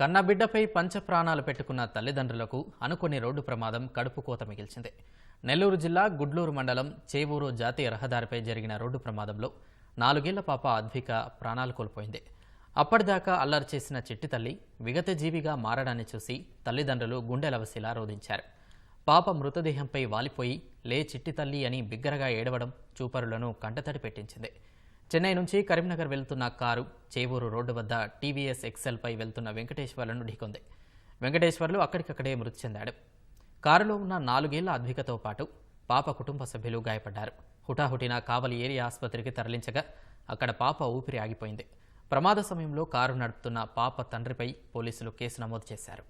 కన్నబిడ్డపై పంచ ప్రాణాలు పెట్టుకున్న తల్లిదండ్రులకు అనుకుని రోడ్డు ప్రమాదం కడుపు కోత మిగిల్చింది. నెల్లూరు జిల్లా గుడ్లూరు మండలం చేవూరు జాతీయ రహదారిపై జరిగిన రోడ్డు ప్రమాదంలో నాలుగేళ్ళ పాప అద్విక ప్రాణాలు కోల్పోయింది. అప్పటిదాకా అల్లరి చేసిన చిట్టి తల్లి విగత జీవిగా మారడాన్ని చూసి తల్లిదండ్రులు గుండెలవసిలా రోధించారు. పాప మృతదేహంపై వాలిపోయి లే చిట్టి తల్లి అని బిగ్గరగా ఏడవడం చూపరులను కంటతడి పెట్టించింది. చెన్నై నుంచి కరీంనగర్ వెళ్తున్న కారు చేవూరు రోడ్డు వద్ద టీవీఎస్ ఎక్సెల్పై వెళ్తున్న వెంకటేశ్వర్లను ఢీకొంది వెంకటేశ్వర్లు అక్కడికక్కడే మృతి చెందాడు. కారులో ఉన్న నాలుగేళ్ళ అద్వికతో పాటు పాప కుటుంబ సభ్యులు గాయపడ్డారు. హుటాహుటిన కావలి ఏరియా ఆసుపత్రికి తరలించగా అక్కడ పాప ఊపిరి ఆగిపోయింది. ప్రమాద సమయంలో కారు నడుపుతున్న పాప తండ్రిపై పోలీసులు కేసు నమోదు చేశారు.